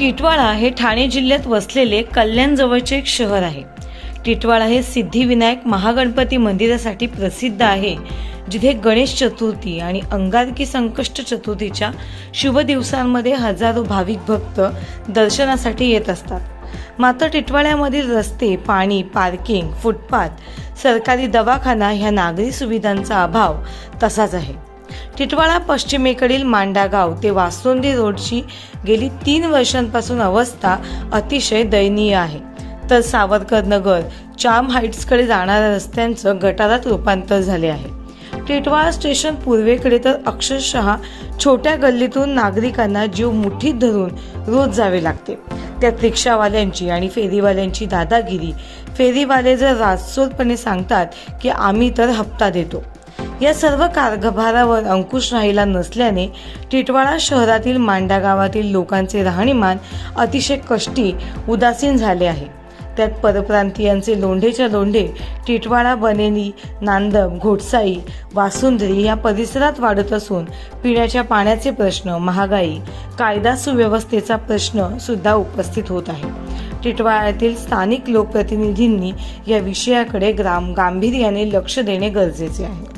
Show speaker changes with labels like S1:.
S1: टिटवाळा हे ठाणे जिल्ह्यात वसलेले कल्याणजवळचे एक शहर आहे. टिटवाळा हे सिद्धिविनायक महागणपती मंदिरासाठी प्रसिद्ध आहे जिथे गणेश चतुर्थी आणि अंगारकी संकष्ट चतुर्थीच्या शुभ दिवसांमध्ये हजारो भाविक भक्त दर्शनासाठी येत असतात. मात्र टिटवाळ्यामधील रस्ते पाणी पार्किंग फुटपाथ सरकारी दवाखाना ह्या नागरी सुविधांचा अभाव तसाच आहे. टिटवाळा पश्चिमेकडील मांडागाव ते वासुंदी रोडची गेली तीन वर्षांपासून अवस्था अतिशय दयनीय आहे. तर सावरकर नगर चाम हाईट्सकडे जाणाऱ्या रस्त्यांचं गटारात रूपांतर झाले आहे. टिटवाळा स्टेशन पूर्वेकडे तर अक्षरशः छोट्या गल्लीतून नागरिकांना जीव मुठीत धरून रोज जावे लागते. त्यात रिक्षावाल्यांची आणि फेरीवाल्यांची दादागिरी. फेरीवाले जर राजसोरपणे सांगतात की आम्ही तर हप्ता देतो. या सर्व कारभारावर अंकुश राहिला नसल्याने टिटवाळा शहरातील मांडा गावातील लोकांचे राहणीमान अतिशय कष्टी उदासीन झाले आहे. त्यात परप्रांतीयांचे लोंढेच्या लोंढे टिटवाळा बनेली नांदम घोटसाई वासुंद्री या परिसरात वाढत असून पिण्याच्या पाण्याचे प्रश्न महागाई कायदा सुव्यवस्थेचा प्रश्न सुद्धा उपस्थित होत आहे. टिटवाळ्यातील स्थानिक लोकप्रतिनिधींनी या विषयाकडे ग्राम गांभीर्याने लक्ष देणे गरजेचे आहे.